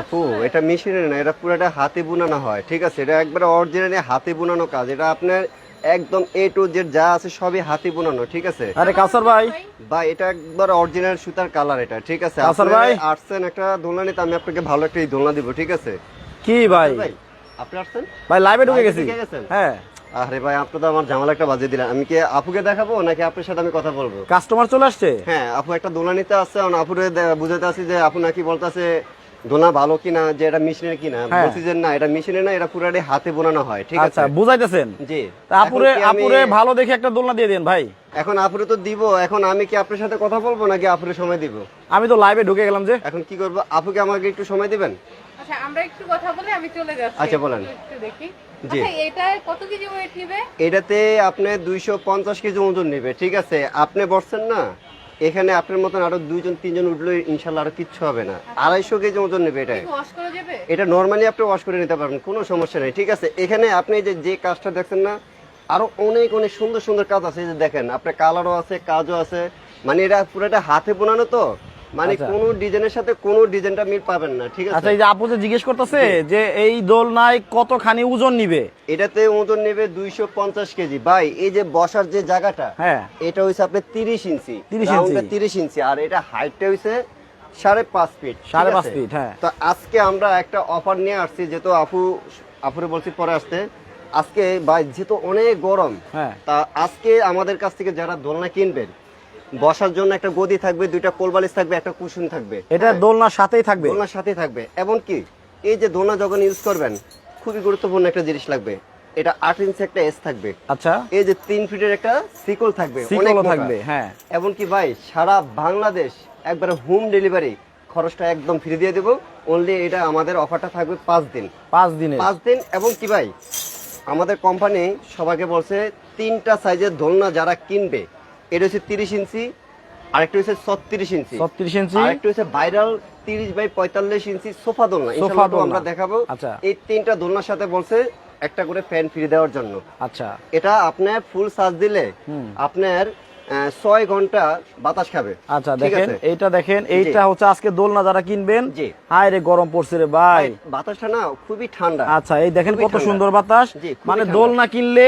আপু এটা মেশিনের না এটা পুরোটা হাতে বুনানো হয় ঠিক আছে? এটা একবারে অরিজিনালি হাতে বুনানো কাজ এটা আপনার একদম এ টু জেড যা আছে সবই হাতে বুনানো ঠিক আছে? আরে ভাই। ভাই এটা একবার অরিজিনাল সুতার কালার এটা ঠিক আছে? কাউসার ভাই? আসছেন একটা দোলনা নিতে আমি আপনাকে ভালো একটা এই দোলনা দিব ঠিক আছে? কি ভাই? ভাই আপনি আসছেন? ভাই লাইভে ঢুকে গেছি। ঢুকে গেছেন? হ্যাঁ। আরে ভাই আপনি তো আমার ঝামেলা একটা বাজিয়ে দিলেন। আমি কি আপুকে দেখাবো নাকি আপনার সাথে আমি কথা বলব? কাস্টমার চলে আসছে? হ্যাঁ আপু একটা দোলনা নিতে আসছে আর আপুরে দে- বুঝাতে আসছি যে আপু নাকি বলতেছে দোলনা ভালো কিনা যে এটা মেশিনের কিনা। হ্যাঁ। বলছি যে না এটা মেশিনের না এটা পুরাটাই হাতে বোনানো হয় ঠিক আচ্ছা আছে? বুঝাইতেছেন? জি। তা আপুরে এখন কি আমি- আপুরে ভালো দেখে একটা দোলনা দিয়ে দেন ভাই। এখন আপুরে তো দিব এখন আমি কি আপনার সাথে কথা বলব নাকি আপুরে সময় দিব? আমি তো লাইভে ঢুকে গেলাম যে। এখন কি করব? আপুকে আমাকে একটু সময় দিবেন? আচ্ছা আমরা একটু কথা বলে আমি চলে যাচ্ছি। আচ্ছা, বলেন। একটু দেখি। জি। আচ্ছা কত কেজি ওয়েট নেবে? এটাতে আপনি দুইশো পঞ্চাশ কেজি ওজন নেবে ঠিক আছে? আপনি বসছেন না এখানে আপনার মতন আরও দুইজন তিনজন উঠলে ইনশাল্লাহ আরও কিচ্ছু হবে না। আড়াইশো কেজি ওজন নেবে এটা এটা নর্মালি আপনি ওয়াশ করে নিতে পারবেন কোনো সমস্যা নেই ঠিক আছে? এখানে আপনি যে যে কাজটা দেখছেন না আরও অনেক অনেক সুন্দর সুন্দর কাজ আছে যে দেখেন আপনার কালারও আছে কাজও আছে মানে এটা পুরোটা হাতে বোনানো তো? মানে আচ্ছা। কোনো ডিজাইনের সাথে কোনো ডিজাইনটা মিল পাবেন না ঠিক আচ্ছা আছে এই যে আপু যে জিজ্ঞেস করতেছে যে এই দোলনায় কতখানি ওজন নিবে? এটাতে ওজন নেবে দুইশো পঞ্চাশ কেজি। ভাই এই যে বসার যে জায়গাটা হ্যাঁ। এটা হইছে আপনার তিরিশ ইঞ্চি। 30 ইঞ্চি। রাউন্ডটা তিরিশ ইঞ্চি আর এটা হাইটটা হইছে সাড়ে পাঁচ ফিট সাড়ে পাঁচ ফিট, হ্যাঁ। তো আজকে আমরা একটা অফার নিয়ে আসছি যেহেতু আপু আপুরে বলছি পরে আসতে। আজকে ভাই যেহেতু অনেক গরম হ্যাঁ। তা আজকে আমাদের কাছ থেকে যারা দোলনা কিনবেন বসার জন্য একটা গদি থাকবে দুইটা কোলবালিশ থাকবে একটা কুশন থাকবে। এটা হ্যাঁ, দোলনার সাথেই থাকবে। দোলনার সাথেই থাকবে। এমনকি এই যে দোলনা যখন ইউজ করবেন খুবই গুরুত্বপূর্ণ একটা জিনিস লাগবে। এটা আট ইঞ্চি একটা এস থাকবে। আচ্ছা। এই যে তিন ফিটের একটা সিকল থাকবে অনেক থাকবে হ্যাঁ। এমনকি ভাই সারা বাংলাদেশ একবারে হোম ডেলিভারি খরচটা একদম ফ্রি দিয়ে দেবো। অনলি এটা আমাদের অফারটা থাকবে পাঁচ দিন। পাঁচ দিনে পাঁচ দিন এবং কি ভাই আমাদের কোম্পানি সবাইকে বলছে তিনটা সাইজের দোলনা যারা কিনবে এটা হচ্ছে তিরিশ ইঞ্চি আরেকটা হচ্ছে ছত্রিশ ইঞ্চি। ছত্রিশ ইঞ্চি। আরেকটা হচ্ছে ভাইরাল তিরিশ বাই পঁয়তাল্লিশ ইঞ্চি সোফা দোলনা। সোফা। আমরা দেখাবো। আচ্ছা। এই তিনটা দোলনার সাথে বলছে একটা করে ফ্যান ফ্রি দেওয়ার জন্য। আচ্ছা। এটা আপনার ফুল চার্জ দিলে আপনার ছয় ঘণ্টা বাতাস খাবে। আচ্ছা দেখেন এইটা দেখেন এইটা হচ্ছে আজকে দোলনা যারা কিনবেন। হায় রে গরম পড়ছে রে ভাই। ভাই, বাতাসটা না খুবই ঠান্ডা। আচ্ছা এই দেখেন কত সুন্দর বাতাস। মানে দোলনা কিনলে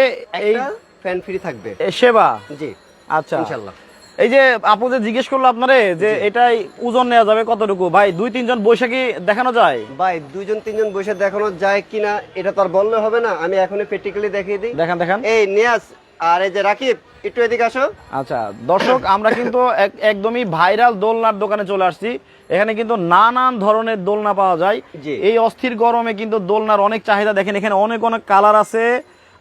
এই ফ্যান ফ্রি থাকবে। সেবা। জি। আচ্ছা। ইনশাল্লাহ এই যে আপু যে জিজ্ঞেস করল আপনারে যে এটাই ওজন নেওয়া যাবে কতটুকু? ভাই দুই তিনজন বৈশাখী দেখানো যায়? ভাই দুইজন তিনজন বসে দেখানো যায় কিনা এটা তো আর বললে হবে না। আমি এখনই প্র্যাকটিক্যালি দেখিয়ে দিই। দেখান দেখান। এই নিয়াজ আর এই যে রাকিব একটু এদিকে আসো। আচ্ছা দর্শক আমরা কিন্তু একদমই ভাইরাল দোলনার দোকানে চলে আসছি। এখানে কিন্তু নানান ধরনের দোলনা পাওয়া যায়। এই অস্থির গরমে কিন্তু দোলনার অনেক চাহিদা দেখেন এখানে অনেক অনেক কালার আছে।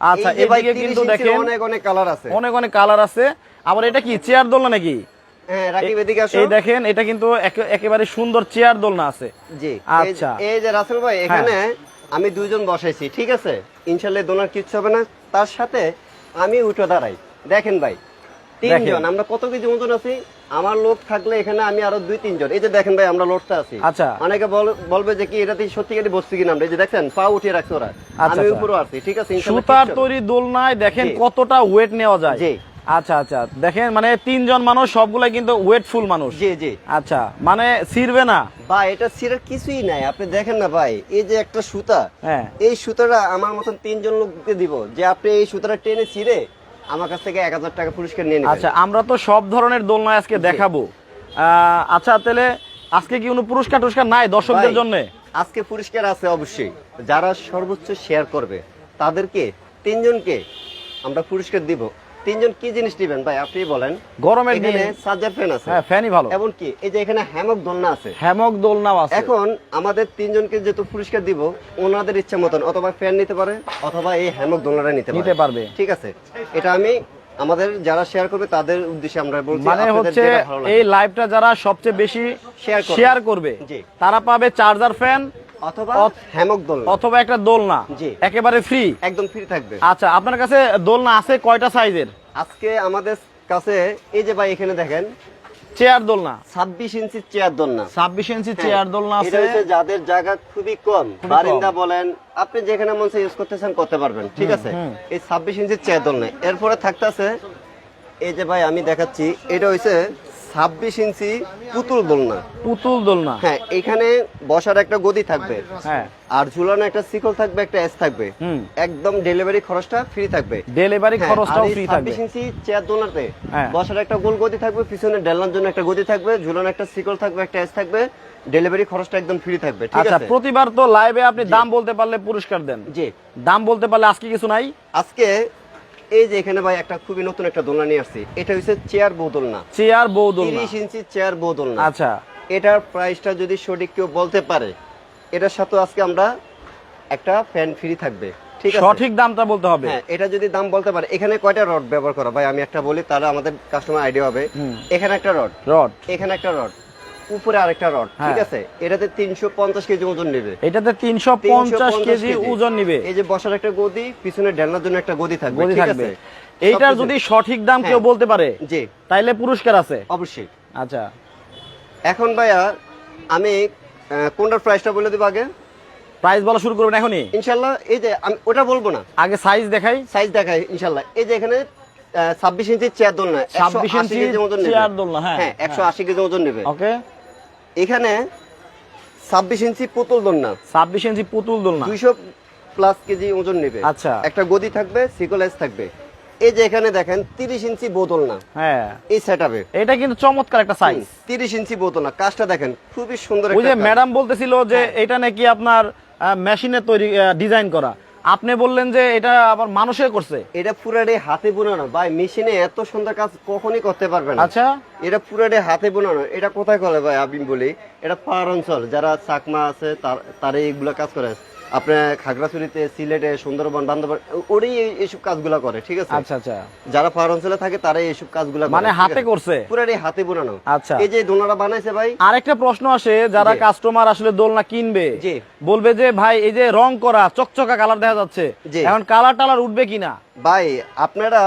আচ্ছা এদিকে কিন্তু দেখেন অনেক অনেক কালার আছে। অনেক অনেক কালার আছে। আবার এটা কি চেয়ার দোলনা নাকি? হ্যাঁ রাকিব এদিকে আসো। এই দেখেন এটা কিন্তু একেবারে সুন্দর চেয়ার দোলনা আছে। জি আচ্ছা। এই- এই যে রাসেল ভাই এখানে আমি দুইজন বসাইছি ঠিক আছে? ইনশাল্লাহ দোনার কিচ্ছু হবে না। তার সাথে আমি উঠে দাঁড়াই। দেখেন ভাই তিনজন আমরা কত কেজি ওজন আছি? আমার লোক থাকলে এখানে আমি আরও দুই তিনজন। এই যে দেখেন ভাই আমরা লোকটা আছি। আচ্ছা। অনেকে বলবে যে কি এটাতে সত্যিকারই বসছি কিনা আমরা? এই যে দেখছেন পা উঠিয়ে রাখছে ওরা। আচ্ছা, আমি আচ্ছা। উপরে আছি ঠিক আছে? সুতার। তৈরি দোলনায় দেখেন কতটা ওয়েট নেওয়া যায়। জি। আচ্ছা আচ্ছা। দেখেন মানে তিনজন মানুষ সবগুলাই কিন্তু ওয়েটফুল মানুষ। জি জি। আচ্ছা মানে ছিড়বে না। ভাই এটা সিরের কিছুই নাই। আপনি দেখেন না ভাই এই যে একটা সুতা হ্যাঁ। এই সুতাটা আমার মতন তিনজন লোককে দিব যে আপনি এই সুতাটা টেনে ছিঁড়ে আমার কাছ থেকে এক হাজার টাকা পুরস্কার নিয়ে আচ্ছা আমরা তো সব ধরনের দোলনা আজকে দেখাবো। আচ্ছা তাহলে আজকে কি কোনো পুরস্কার টুরস্কার নাই দর্শকদের জন্য? আজকে পুরস্কার আছে অবশ্যই। যারা সর্বোচ্চ শেয়ার করবে তাদেরকে তিনজনকে আমরা পুরস্কার দিব। তিনজন কি জিনিস দিবেন ভাই আপনি বলেন। গরমের দিনে চার্জার ফ্যান আছে। হ্যাঁ ফ্যানই ভালো। এমনকি এই যে এখানে হ্যামক দোলনা আছে। হ্যামক দোলনাও আছে। এখন আমাদের তিনজনকে যেহেতু পুরস্কার দিব ওনাদের ইচ্ছা মতন অথবা ফ্যান নিতে পারে অথবা এই হ্যামক দোলনাটা নিতে পারে। নিতে পারবে। ঠিক আছে? এটা আমি আমাদের যারা শেয়ার করবে তাদের উদ্দেশ্যে আমরা বলছি মানে হচ্ছে। এই লাইভটা যারা সবচেয়ে বেশি শেয়ার করবে। তারা পাবে চার্জার ফ্যান অথবা অথ- হ্যামক দোলনা। অথবা একটা দোলনা। জি। একেবারে ফ্রি একদম ফ্রি থাকবে। আচ্ছা আপনার কাছে দোলনা আছে কয়টা সাইজের আজকে আমাদের কাছে এই যে ভাই এখানে দেখেন চেয়ার দোলনা। ছাব্বিশ ইঞ্চি চেয়ার দোলনা। ছাব্বিশ ইঞ্চি চেয়ার দোলনা হ্যাঁ, আছে। যাদের জায়গা খুবই কম। বারিন্দা বলেন আপনি যেখানে মন ইউজ করতে চান করতে পারবেন ঠিক আছে? এই ছাব্বিশ ইঞ্চির চেয়ার দোলনা। এরপরে থাকতেছে এই যে ভাই আমি দেখাচ্ছি এটা হচ্ছে ছাব্বিশ ইঞ্চি পুতুল দোলনা। পুতুল দোলনা। হ্যাঁ এখানে বসার একটা গদি থাকবে। হ্যাঁ। আর ঝুলানো একটা শিকল থাকবে একটা এস থাকবে। একদম ডেলিভারি খরচটা ফ্রি থাকবে। ডেলিভারি হ্যাঁ, খরচটাও ফ্রি থাকবে। 26 ইঞ্চি চেয়ার দোলনাতে হ্যাঁ। বসার একটা গোল গদি থাকবে পিছনে ডেলানোর জন্য একটা গদি থাকবে ঝুলানো একটা শিকল থাকবে একটা এস থাকবে ডেলিভারি খরচটা একদম ফ্রি থাকবে ঠিক আচ্ছা আছে? প্রতিবার তো লাইভে আপনি দাম বলতে পারলে পুরস্কার দেন। জি। দাম বলতে পারলে আজকে কিছু নাই? আজকে এই যে এখানে ভাই একটা খুবই নতুন একটা দোলনা নিয়ে আসছি। এটা হচ্ছে চেয়ার বউ দোলনা। চেয়ার বউ দোলনা। তিরিশ ইঞ্চি চেয়ার বউ দোলনা। আচ্ছা। এটার প্রাইসটা যদি সঠিক কেউ বলতে পারে এটার সাথে আজকে আমরা একটা ফ্যান ফ্রি থাকবে। ঠিক আছে? সঠিক দামটা বলতে হবে। হ্যাঁ এটা যদি দাম বলতে পারে এখানে কয়টা রড ব্যবহার করা? ভাই আমি একটা বলি তাহলে আমাদের কাস্টমার আইডিয়া হবে। এখানে একটা রড রড এখানে একটা রড উপরে আরেকটা রড ঠিক হ্যাঁ। আছে? এটাতে তিনশো পঞ্চাশ কেজি ওজন নেবে। এটাতে তিনশো 350 পঞ্চাশ কেজি ওজন নিবে। এই যে বসার একটা গদি পিছনে ঢেলনার জন্য একটা গদি থাকবে ঠিক আছে? এইটার যদি সঠিক দাম কেউ হ্যাঁ। বলতে পারে জি। তাইলে পুরস্কার আছে? অবশ্যই। আচ্ছা। এখন ভাইয়া আমি কোনটার প্রাইসটা বলে দেবো আগে? প্রাইস বলা শুরু করবেন এখনই? ইনশাল্লাহ এই যে আমি ওটা বলব না। আগে সাইজ দেখাই। সাইজ দেখাই ইনশাল্লাহ। এই যে এখানে ছাব্বিশ ইঞ্চি চেয়ার দোলনা 26 একশো আশি ইঞ্চি চেয়ার দোলনা, হ্যাঁ, হ্যাঁ একশো আশি কেজি ওজন নেবে। ওকে এখানে ছাব্বিশ ইঞ্চি পুতুল দোলনা। ছাব্বিশ ইঞ্চি পুতুল দোলনা। দুইশো প্লাস কেজি ওজন নেবে। আচ্ছা। একটা গদি থাকবে সিকোলাইজ থাকবে। এই যে এখানে দেখেন তিরিশ ইঞ্চি বোতল না হ্যাঁ। এই সেট আপে এটা কিন্তু চমৎকার একটা সাইজ তিরিশ ইঞ্চি বোতল না কাজটা দেখেন খুবই সুন্দর ওই যে ম্যাডাম বলতেছিল যে হ্যাঁ। এটা নাকি আপনার মেশিনে তৈরি ডিজাইন করা। আপনি বললেন যে এটা আবার মানুষে করছে। এটা পুরাটে হাতে বোনানো। ভাই মেশিনে এত সুন্দর কাজ কখনই করতে পারবে না। আচ্ছা। এটা পুরাটে হাতে বোনানো। এটা কোথায় করে ভাই আমি বলি এটা পাহাড় অঞ্চল। যারা চাকমা আছে তার- তারা এইগুলো কাজ করে। আপনার খাগড়াছড়িতে সিলেটে সুন্দরবন ওরাই এইসব কাজগুলো করে ঠিক আছে? আচ্ছা আচ্ছা। যারা পাহাড় অঞ্চলে থাকে তারাই এইসব কাজগুলো মানে হাতে? করছে? হাতে বোনানো। আচ্ছা। এই যে দোলনাটা বানাইছে ভাই? আরেকটা প্রশ্ন আসে যারা কাস্টমার আসলে দোলনা কিনবে জি। বলবে যে ভাই এই যে রং করা চকচকা কালার দেখা যাচ্ছে। এখন কালার টালার উঠবে কিনা? ভাই আপনারা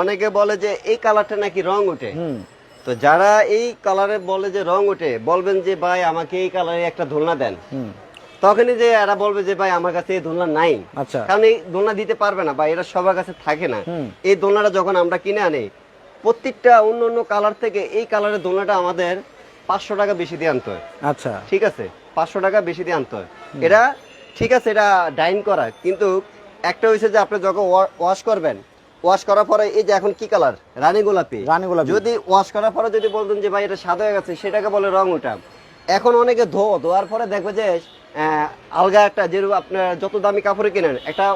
অনেকে বলে যে এই কালারটা নাকি রং ওঠে? হুম। তো যারা এই কালারে বলে যে রং ওঠে বলবেন যে ভাই আমাকে এই কালারে একটা দোলনা দেন। তখনই যে এরা বলবে যে ভাই আমার কাছে এই দোলনা নাই। আচ্ছা। কারণ এই দোলনা দিতে পারবে না বা এরা সবার কাছে থাকে না। এই দোলনাটা যখন আমরা কিনে আনি প্রত্যেকটা অন্য অন্য কালার থেকে এই কালারের দোলনাটা আমাদের পাঁচশো টাকা বেশি দিয়ে আনতে হয়। আচ্ছা। ঠিক আছে? পাঁচশো টাকা বেশি দিয়ে আনতে হয়। এটা ঠিক আছে এটা ডাইন করা কিন্তু একটা হয়েছে যে আপনি যখন ওয়াশ করবেন ওয়াশ করার পরে এই যে এখন কি কালার রানী গোলাপি। রানী গোলাপি। যদি ওয়াশ করার পরে যদি বলতেন যে ভাই এটা সাদা হয়ে গেছে সেটাকে বলে রং ওটা এখন অনেকে ধো ধোয়ার পরে দেখবে যে আলগা একটা যেরকম আপনার যত দামি কাপড়ে কেনেন একটা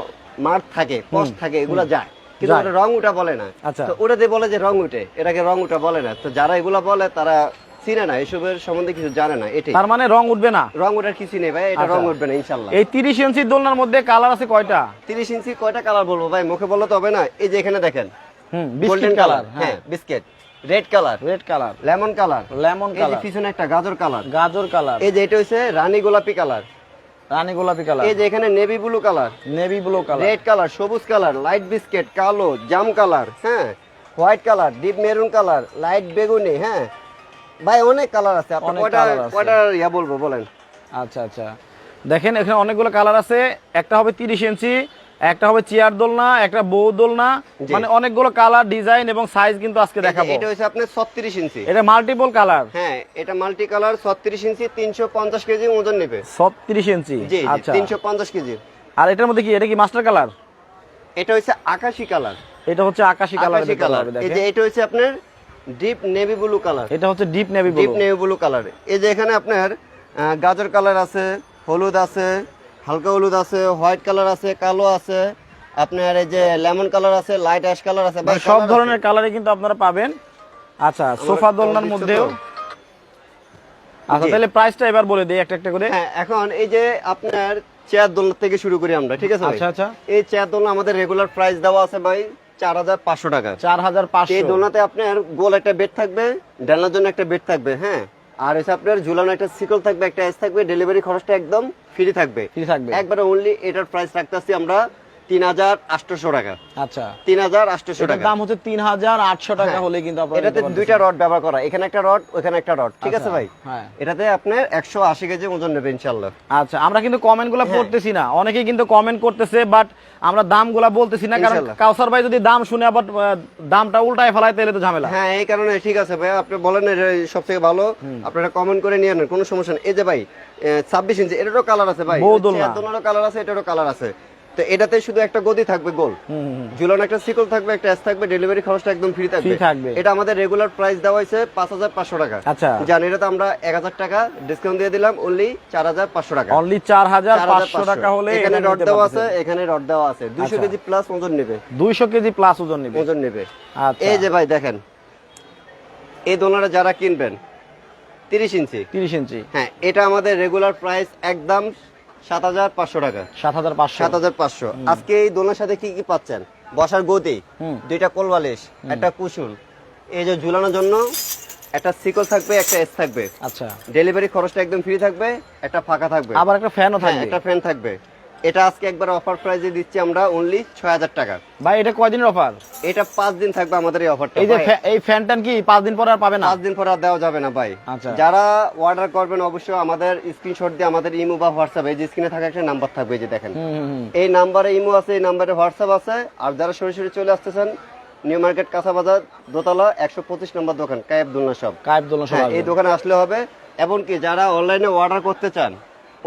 মার্ক থাকে কষ্ট থাকে এগুলো যায়। কিন্তু ওটা রং উঠা বলে না। আচ্ছা। তো ওটাতে বলে যে রং উঠে এটাকে রং উঠা বলে না। তো যারা এগুলা বলে তারা চিনে না এসবের সম্বন্ধে কিছু জানে না এটাই। তার মানে রং উঠবে না? রং ওঠার কিছু নেই ভাই এটা আচ্ছা। রং উঠবে না ইনশাল্লাহ। এই তিরিশ ইঞ্চি দোলনার মধ্যে কালার আছে কয়টা? তিরিশ ইঞ্চি কয়টা কালার বলব ভাই? মুখে বললে তো হবে না এই যে এখানে দেখেন। হুম গোল্ডেন বিস্কিট কালার হ্যাঁ। হ্যাঁ biscuit red colour red colour lemon colour lemon colour পিছনে একটা গাজর কালার গাজর কালার এই যে এটা রানী গোলাপি কালার রানী গোলাপি কালার এই যে এখানে navy blue colour navy blue colour red colour সবুজ কালার লাইট বিস্কেট কালো জাম কালার হ্যাঁ? White colour deep maroon colour light বেগুনি হ্যাঁ? ভাই অনেক কালার আছে। আপনি কয়টা কয়টা ইয়া বলব বলেন। আচ্ছা আচ্ছা। দেখেন এখানে অনেকগুলো কালার আছে। একটা হবে তিরিশ ইঞ্চি একটা হবে চেয়ার দোলনা একটা বউ দোলনা মানে অনেকগুলো কালার ডিজাইন এবং সাইজ কিন্তু আজকে দেখাবো। এটা হচ্ছে আপনার ছত্রিশ ইঞ্চি। এটা মাল্টিপল কালার হ্যাঁ এটা মাল্টি কালার ছত্রিশ ইঞ্চি তিনশো পঞ্চাশ কেজি ওজন নেবে। ছত্রিশ ইঞ্চি? আচ্ছা। তিনশো পঞ্চাশ কেজি। আর এটার মধ্যে কি এটা কি মাস্টার কালার এটা হচ্ছে আকাশি কালার এটা হচ্ছে আকাশি কালার আকাশি কালার এই যে এটা হচ্ছে আপনার ডিপ নেভি ব্লু কালার এটা হচ্ছে deep navy blue deep navy blue colour এই যে এখানে আপনার গাজর কালার আছে হলুদ আছে হালকা হলুদ আছে হোয়াইট কালার আছে কালো আছে। আপনার এই যে লেমন কালার আছে লাইট অ্যাশ কালার আছে ভাই, মানে সব ধরনের আছে। কালারই কিন্তু আপনারা পাবেন। আচ্ছা সোফা দোলনার মধ্যেও? আচ্ছা তাহলে প্রাইসটা এবার বলে দিই একটা একটা করে। হ্যাঁ এখন এই যে আপনার চেয়ার দোলনা থেকে শুরু করি আমরা ঠিক আছে আচ্ছা আচ্ছা। এই চেয়ার দোলনা আমাদের রেগুলার প্রাইস দেওয়া আছে ভাই চার হাজার পাঁচশো টাকা। চার হাজার এই পাঁচশো দোলনাতে আপনার গোল একটা বেড থাকবে ডালনার জন্য একটা বেড থাকবে হ্যাঁ? আর এসে আপনার ঝুলানো একটা সিকল থাকবে একটা এস থাকবে ডেলিভারি খরচটা একদম ফ্রি থাকবে। ফ্রি থাকবে। একবারে অনলি এটার প্রাইস রাখতেছি আমরা তিন হাজার আটশোশো টাকা। আচ্ছা। তিন হাজার আটশোশো টাকা। দাম হচ্ছে তিন হাজার আটশো টাকা হ্যাঁ। হলে কিন্তু এটাতে দুইটা রড ব্যবহার করা। এখানে একটা রড ওখানে একটা রড। ঠিক আছে আচ্ছা, ভাই? হ্যাঁ। এটাতে আপনার একশো আশি কেজি ওজন নেবে ইনশাল্লাহ আচ্ছা আমরা কিন্তু কমেন্টগুলা হ্যাঁ। পড়তেছি না। অনেকেই কিন্তু কমেন্ট করতেছে বাট আমরা দামগুলা বলতেছি না কারণ কাউসার ভাই যদি দাম শুনে আবার দামটা উল্টায় ফেলায় তাহলে তো ঝামেলা। হ্যাঁ এই কারণে ঠিক আছে ভাই। আপনি বলেন সব থেকে ভালো। আপনারা কমেন্ট করে নিয়ে নেন কোনো সমস্যা নেই। এই যে ভাই ছাব্বিশ ইঞ্চি এটারও কালার আছে ভাই। কালার আছে এটারও কালার আছে। তো এটাতে শুধু একটা গদি থাকবে গোল। ঝুলানো একটা সিকল থাকবে একটা এস থাকবে ডেলিভারি খরচটা একদম ফ্রি থাকবে। এটা আমাদের রেগুলার প্রাইস দেওয়া হয়েছে পাঁচ হাজার পাঁচশো টাকা। আচ্ছা। জানি এটাতে আমরা এক হাজার টাকা ডিসকাউন্ট দিয়ে দিলাম অনলি চার হাজার পাঁচশো টাকা। অনলি চার হাজার পাঁচশো টাকা হলে এখানে রড দেওয়া আছে এখানে রড দেওয়া আছে। দুইশো। কেজি প্লাস ওজন নেবে। দুইশো কেজি প্লাস ওজন নিবে। ওজন নেবে। আচ্ছা। এই যে ভাই দেখেন এই দোলনাটা যারা কিনবেন তিরিশ ইঞ্চি। তিরিশ ইঞ্চি। হ্যাঁ এটা আমাদের রেগুলার প্রাইস একদম সাত হাজার পাঁচশো টাকা। সাত হাজার পাঁচশো। সাত হাজার পাঁচশো। আজকে এই দোলনার সাথে কি কি পাচ্ছেন? বসার গদি। দুইটা কোলবালিশ একটা কুসুন এই যে ঝুলানোর জন্য একটা সিকল থাকবে একটা এস থাকবে। আচ্ছা। ডেলিভারি খরচটা একদম ফ্রি থাকবে একটা ফাঁকা থাকবে। আবার একটা ফ্যানও থাকবে। একটা ফ্যান থাকবে। এটা আজকে একবার অফার প্রাইসে দিচ্ছি আমরা অনলি ছয় হাজার টাকা। ভাই এটা কয়দিনের অফার এটা পাঁচ দিন থাকবে আমাদের এই অফারটা এই যে এই ফ্যান ট্যান কি পাঁচ দিন পরে আর পাবে না? পাঁচ দিন পর আর দেওয়া যাবে না ভাই। আচ্ছা। যারা অর্ডার করবেন অবশ্যই আমাদের স্ক্রিনশট দিয়ে আমাদের ইমো বা হোয়াটসঅ্যাপ এই যে স্ক্রিনে থাকা একটা নাম্বার থাকবে যে দেখেন। এই নাম্বারে ইমো আছে এই নাম্বারে হোয়াটসঅ্যাপ আছে। আর যারা সরাসরি চলে আসতেছেন নিউ মার্কেট কাঁচা বাজার দোতলা একশো পঁচিশ নম্বর দোকান কায়েব দুলনা সব কায়েব দোলন সব হ্যাঁ এই দোকানে আসলে হবে। এমনকি যারা অনলাইনে অর্ডার করতে চান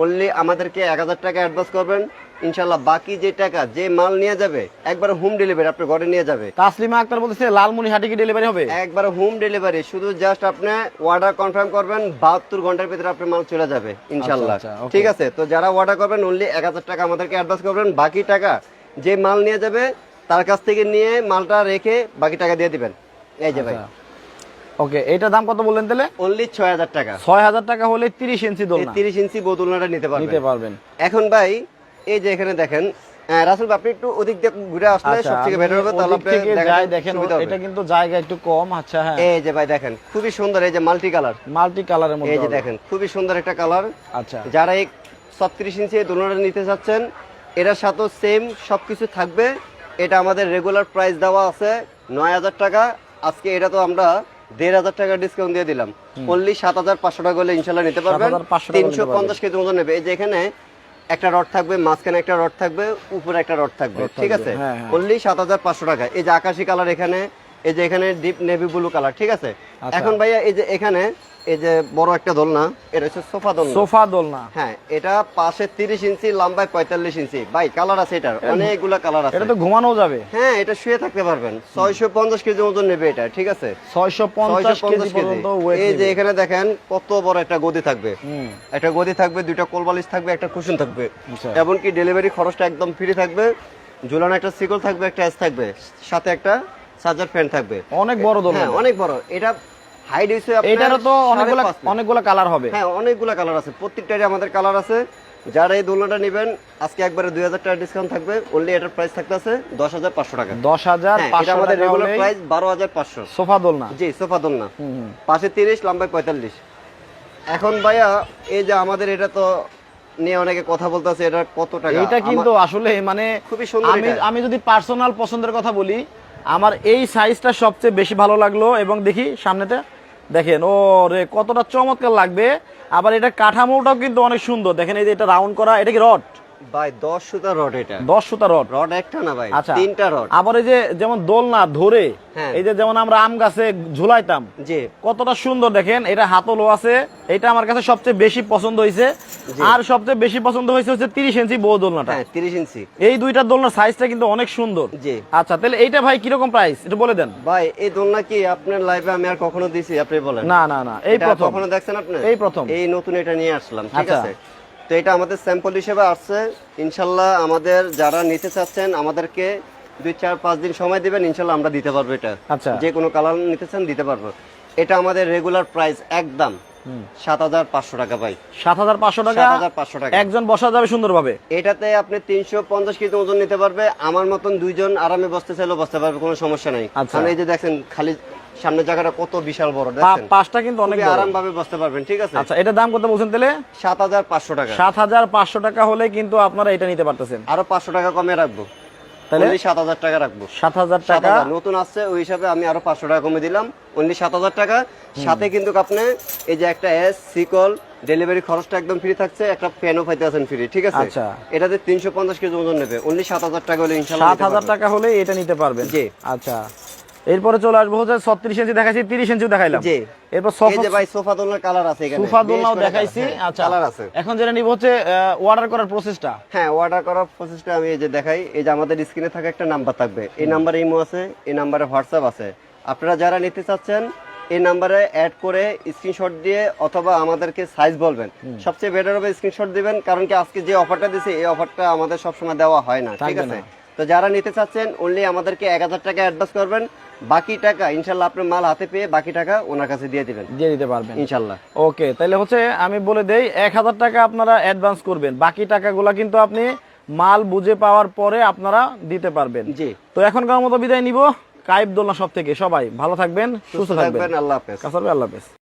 অনলি আমাদেরকে এক হাজার টাকা অ্যাডভান্স করবেন। ইনশাল্লাহ বাকি যে টাকা যে মাল নিয়ে যাবে একবার হোম ডেলিভারি আপনার ঘরে নিয়ে যাবে। তাসলিমা আক্তার বলতেছে লালমনি হাটি কি ডেলিভারি হবে? একবার হোম ডেলিভারি শুধু জাস্ট আপনি অর্ডার কনফার্ম করবেন বাহাত্তর ঘণ্টার ভিতরে আপনার মাল চলে যাবে ইনশাল্লাহ আচ্ছা, ঠিক আছে? তো যারা অর্ডার করবেন অনলি এক হাজার টাকা আমাদেরকে অ্যাডভান্স করবেন বাকি টাকা যে মাল নিয়ে যাবে তার কাছ থেকে নিয়ে মালটা রেখে বাকি টাকা দিয়ে দিবেন। এই যে ভাই। ওকে এইটার দাম কত বললেন তাহলে? অনলি ছয় হাজার টাকা। ছয় হাজার টাকা হলে তিরিশ ইঞ্চি দোলনা। তিরিশ ইঞ্চি নিতে পারবেন। নিতে পারবেন। এখন ভাই এই যে এখানে দেখেন রাসেল আপনি একটু ওদিক দিয়ে ঘুরে আসলে আচ্ছা বেটার হবে তাহলে আপনি যাই দেখেন এটা কিন্তু জায়গা একটু কম আচ্ছা হ্যাঁ। এই যে ভাই দেখেন খুবই সুন্দর এই যে মাল্টি কালার মাল্টি কালারের মধ্যে এই যে দেখেন খুবই সুন্দর একটা কালার আচ্ছা। যারা এই ছত্রিশ ইঞ্চি দোলনাটা নিতে চাচ্ছেন এটার সাথেও সেম সবকিছু থাকবে। এটা আমাদের রেগুলার প্রাইস দেওয়া আছে নয় হাজার টাকা। আজকে এটা তো আমরা দেড় হাজার টাকা ডিসকাউন্ট দিয়ে দিলাম। অনলি সাত হাজার পাঁচশো টাকা হলে ইনশাল্লাহ নিতে পারবেন। 7,500 টাকা নিতে তিনশো পঞ্চাশ কেজি মতো নেবে। এই যে এখানে একটা রড থাকবে মাঝখানে একটা রড থাকবে উপরে একটা রড থাকবে। ঠিক আছে? হ্যাঁ, হ্যাঁ। অনলি সাত হাজার পাঁচশো টাকা। এই যে আকাশি কালার এখানে এই যে এখানে ডিপ নেভি ব্লু কালার ঠিক আছে? আচ্ছা। এখন ভাইয়া এই যে এখানে এই যে বড় একটা দোলনা এটা হচ্ছে সোফা দোলনা। সোফা দোলনা। হ্যাঁ এটা পাশে তিরিশ ইঞ্চি লম্বায় পঁয়তাল্লিশ ইঞ্চি। ভাই কালার আছে এটার অনেকগুলা কালার আছে। এটা তো ঘুমানো যাবে। হ্যাঁ এটা শুয়ে থাকতে পারবেন। ছয়শো পঞ্চাশ কেজি ওজন নেবে এটা ঠিক আছে? 650 কেজি পর্যন্ত ওয়েট এই যে এখানে দেখেন কত বড় একটা গদি থাকবে। একটা গদি থাকবে দুইটা কোলবালিশ থাকবে একটা কুশন থাকবে। আচ্ছা। এমনকি ডেলিভারি খরচটা একদম ফ্রি থাকবে। ঝুলানো একটা সিকল থাকবে একটা এস থাকবে। সাথে একটা চার্জার ফ্যান থাকবে। অনেক বড় দোলনা। হ্যাঁ অনেক বড়। এটা হাইট হইছে এটারও তো অনেকগুলা। অনেকগুলা কালার হবে। হ্যাঁ অনেকগুলো কালার আছে। প্রত্যেকটারই আমাদের কালার আছে। যারা এই দোলনাটা নেবেন আজকে একবারে দুই হাজার টাকা ডিসকাউন্ট থাকবে। অনলি এটার প্রাইস থাকতেছে দশ হাজার পাঁচশো টাকা। দশ হাজার হ্যাঁ, আমাদের রেগুলার প্রাইস বারো হাজার পাঁচশো। সোফা দোলনা। জি সোফা দোলনা। পাশে তিরিশ লম্বায় পঁয়তাল্লিশ। এখন ভাইয়া এই যে আমাদের এটা তো নিয়ে অনেকে কথা বলতেছে এটা কত টাকা? এটা কিন্তু আসলে মানে খুবই সুন্দর আমি আমি যদি পার্সোনাল পছন্দের কথা বলি আমার এই সাইজটা সবচেয়ে বেশি ভালো লাগল। এবং দেখি সামনেটা দেখেন ও রে কতটা চমৎকার লাগবে। আবার এটা কাঠামোটাও কিন্তু অনেক সুন্দর। দেখেন এই যে এটা রাউন্ড করা, এটা কি রড ভাই দশ সুতা রড এটা। দশ সুতা রড? রড একটা না ভাই? আচ্ছা। তিনটা রড। আবার এই যে যেমন দোলনা ধরে হ্যাঁ। এই যে যেমন আমরা আম গাছে ঝুলাইতাম জি। কতটা সুন্দর দেখেন এটা হাতলও আছে এটা আমার কাছে সবচেয়ে বেশি পছন্দ হয়েছে আর সবচেয়ে বেশি পছন্দ হয়েছে হচ্ছে ইঞ্চি বউ দোলনাটা। হ্যাঁ তিরিশ ইঞ্চি। এই দুইটা দোলনার সাইজটা কিন্তু অনেক সুন্দর। জি। আচ্ছা তাহলে এইটা ভাই কীরকম প্রাইস একটু বলে দেন। ভাই এই দোলনা কি আপনার লাইভে আমি আর কখনো দিছি? আপনি বলেন। না না না এই প্রথম। কখনো দেখছেন আপনি? এই প্রথম। এই নতুন এটা নিয়ে আসলাম ঠিক আচ্ছা। আছে? তো এটা আমাদের স্যাম্পল হিসেবে আসছে। ইনশাল্লাহ আমাদের যারা নিতে চাচ্ছেন আমাদেরকে দুই চার পাঁচ দিন সময় দিবেন ইনশাল্লাহ আমরা দিতে পারব এটা। আচ্ছা। যে কোনো কালার নিতে চান দিতে পারব। এটা আমাদের রেগুলার প্রাইস একদম সাত হাজার পাঁচশো টাকা ভাই। সাত হাজার পাঁচশো টাকা? সাত হাজার পাঁচশো টাকা। একজন বসা যাবে সুন্দরভাবে? এটাতে আপনি তিনশো পঞ্চাশ কেজি ওজন নিতে পারবে। আমার মতন দুইজন আরামে বসতে চাইলেও বসতে পারবে কোনো সমস্যা নাই। আচ্ছা। কারণ এই যে দেখেন খালি সামনের জায়গাটা কত বিশাল বড় পা- দেখছেন? পাঁচটা কিন্তু অনেক আরাম ভাবে বসতে পারবেন ঠিক আছে? আচ্ছা এটার দাম কত বলছেন তাহলে? সাত হাজার পাঁচশো টাকা। সাত হাজার পাঁচশো টাকা হলে কিন্তু আপনারা এটা নিতে পারতেছেন। আরও পাঁচশো টাকা কমে রাখব। তাহলে? only সাত হাজার টাকা রাখব। সাত হাজার সাত টাকা। নতুন আসছে ওই হিসাবে আমি আরও পাঁচশো টাকা কমে দিলাম। অনলি সাত হাজার টাকা। সাথে কিন্তু আপনি এই যে একটা এস সিকল ডেলিভারি খরচটা একদম ফ্রি থাকছে একটা ফ্যানও পাইতে আছেন ফ্রি ঠিক আছে? আচ্ছা। এটাতে তিনশো পঞ্চাশ কেজি ওজন নেবে। অনলি সাত হাজার টাকা হলে সাত হাজার টাকা হলে এটা নিতে পারবেন। জি। আচ্ছা। এরপরে চলে আসব হচ্ছে ছত্রিশ ইঞ্চি দেখাইছি তিরিশ ইঞ্চি দেখাইলাম। এরপর ভাই সোফা দোলনার কালার আছে এখানে। সুফা দোলনাও দেখাইছি। হ্যাঁ, আচ্ছা। কালার আছে। এখন যেটা নিব হচ্ছে অর্ডার করার প্রসেসটা হ্যাঁ অর্ডার করার প্রসেসটা আমি এই যে দেখাই। এই যে আমাদের স্ক্রিনে থাকা একটা নাম্বার থাকবে। এই নাম্বারে ইমো আছে এই নাম্বারে হোয়াটসঅ্যাপ আছে। আপনারা যারা নিতে চাচ্ছেন এই নাম্বারে অ্যাড করে স্ক্রিনশট দিয়ে অথবা আমাদেরকে সাইজ বলবেন। সবচেয়ে বেটার হবে স্ক্রিনশট দিবেন কারণ কি আজকে যে অফারটা দিছে এই অফারটা আমাদের সবসময় দেওয়া হয় না। ঠিক আছে। তো যারা নিতে চাচ্ছেন অনলি আমাদেরকে এক হাজার টাকা অ্যাডভান্স করবেন। বাকি টাকা ইনশাল্লাহ আপনার মাল হাতে পেয়ে বাকি টাকা ওনার কাছে দিয়ে দিবেন। দিয়ে দিতে পারবেন। ইনশাল্লাহ। ওকে তাহলে হচ্ছে আমি বলে দেই এক হাজার টাকা আপনারা অ্যাডভান্স করবেন। বাকি টাকাগুলো কিন্তু আপনি মাল বুঝে পাওয়ার পরে আপনারা দিতে পারবেন। জি। তো এখনকার মতো বিদায় নিব। কাইব দোলনা সব থেকে। সবাই ভালো থাকবেন সুস্থ থাকবেন আল্লাহ হাফেজ। আল্লাহ হাফেজ।